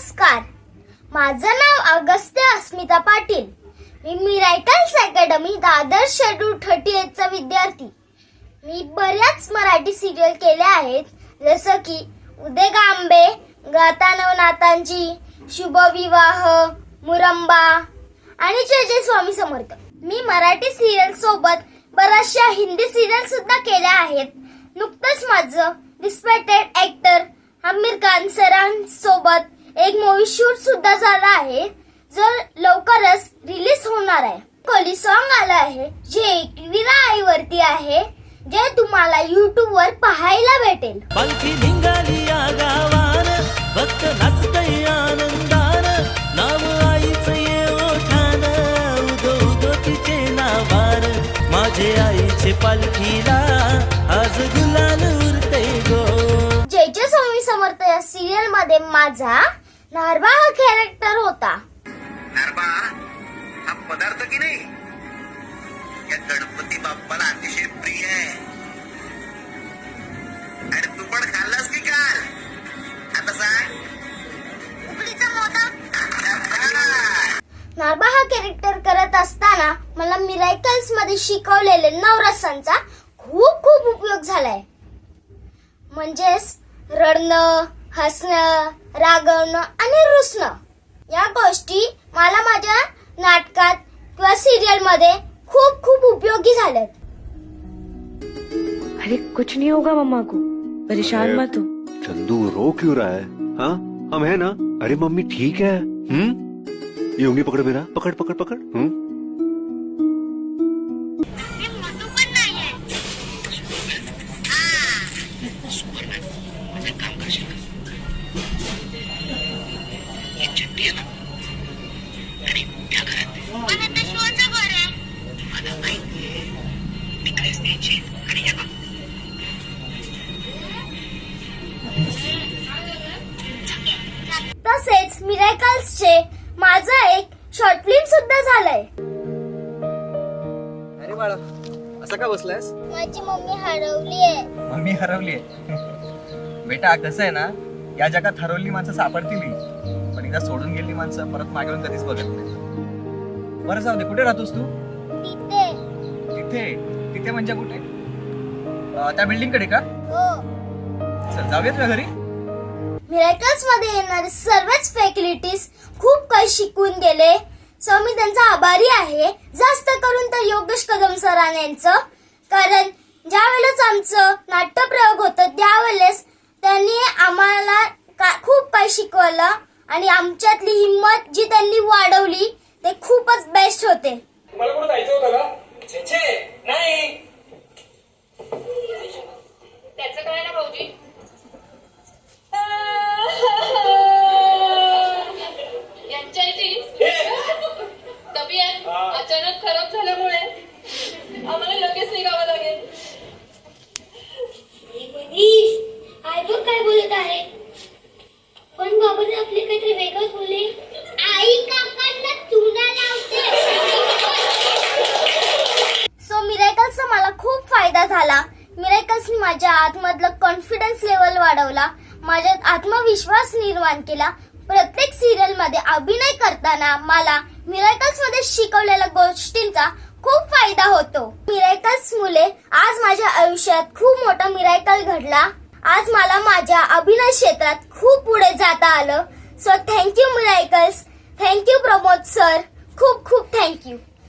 नमस्कार. माझं नाव अगस्त्य अस्मिता पाटील. मी Miracles academy Dadar schedule thirty एटचा विद्यार्थी. मी बऱ्याच मराठी सिरियल केल्या आहेत. जसं की उदय गांबे गाता नवनाथांची शुभविवाह मुरंबा आणि जय जय स्वामी समर्थ. मी मराठी सिरियल सोबत बऱ्याचशा हिंदी सिरियल सुद्धा केल्या आहेत. नुकतंच माझं रिस्पेक्टेड ऍक्टर आमिर खान सरांसोबत एक मूवी शूट सुद्धा झाला आहे जर लवकरच रिलीज होणार आहे. कोली सॉन्ग आलं आहे जे विरा आईवरती आहे जे तुम्हाला युट्यूब वर पाहायला भेटेल. पालखी निघाली या गावान भक्त नाचतय आनंदान नाव आईच ये ओठान उदो उदो तिचे नावार माझे आईचे पालखीला आज गुलाल मध्ये माझा नारबा हा कॅरेक्टर होता. नारबा हा पदार्थ की नाही? या गणपती बाप्पाला अतिशय प्रिय आहे. आणि तू पण खाल्लास की काल? आता सांग. उकडीचा मोदक. नारबा हा कॅरेक्टर करत असताना मला मिरायकल्समध्ये शिकवलेले नवरसांचा खूप खूप उपयोग झालाय. म्हणजेच रडणं हसणं रागवणं आणि रुसणं. या गोष्टी मला माझ्या नाटकात किंवा सिरियलमध्ये खूप खूप उपयोगी झाल्यात. अरे कुछ नहीं होगा मम्मा को. परेशान मत हो. चंदू रो क्यों रहा है? हाँ? हम है ना? अरे मम्मी ठीक है। हम्म? ये उंगली पकड़ मेरा। पकड़ पकड़ पकड़। हम्म? तसेच मिरायकल्सचे माझं एक शॉर्ट फिल्म सुद्धा झालंय. अरे बाळा असा का बसलायस? माझी मम्मी हरवली आहे मम्मी हरवली बेटा कसं आहे ना या जगात हरवली माणसं सापडतील पण एकदा सोडून गेली माणसं परत मागे वळून कधीच बघत नाही बरं जाऊ दे. कुठे राहतोस तू? तिथे तिथे तिथे म्हणजे कुठे? अं, त्या बिल्डिंगकडे का? हो. चल जाऊया तुझ्या घरी. मिराकल्समध्ये येणारे सर्वच फॅसिलिटीज खूप काही शिकून गेले. सो मी त्यांचा आभारी आहे. जास्त करून तर योगेश कदम सरांचं कारण ज्या वेळेस आमचं नाट्यप्रयोग होतं त्यावेळेस त्यांनी आम्हाला का- खूप काही शिकवलं. आणि आमच्यातली हिंमत जी त्यांनी वाढवली ते खूपच बेस्ट होते. तुम्हाला कुठं जायचं होतं का छे छे नाही. त्याचं काय ना भाऊजी? यांच्याची तब्येत अचानक खराब झाल्यामुळे आम्हाला लगेच निघावं लागेल. आई बघ काय बोलत आहे? पण बाबाने आपले काहीतरी वेगळंच बोलले. आई सो मिरायकल्सचा मला खूप फायदा झाला. मिरेकल्सनी माझ्या आतमधलं कॉन्फिडन्स लेवल वाढवला. माझ्यात आत्मविश्वास निर्माण केला. प्रत्येक सिरियलमध्ये अभिनय करताना मला मिरायकल्समध्ये शिकवलेल्या गोष्टींचा खूप फायदा होतो. मिरायकल्स मुले आज माझ्या आयुष्यात खूप मोठा मिरायकल घडला. आज मला माझ्या अभिनय क्षेत्रात खूप पुढे जाता आलं. So thank you Miracles thank you Pramod sir खूप खूप थँक्यू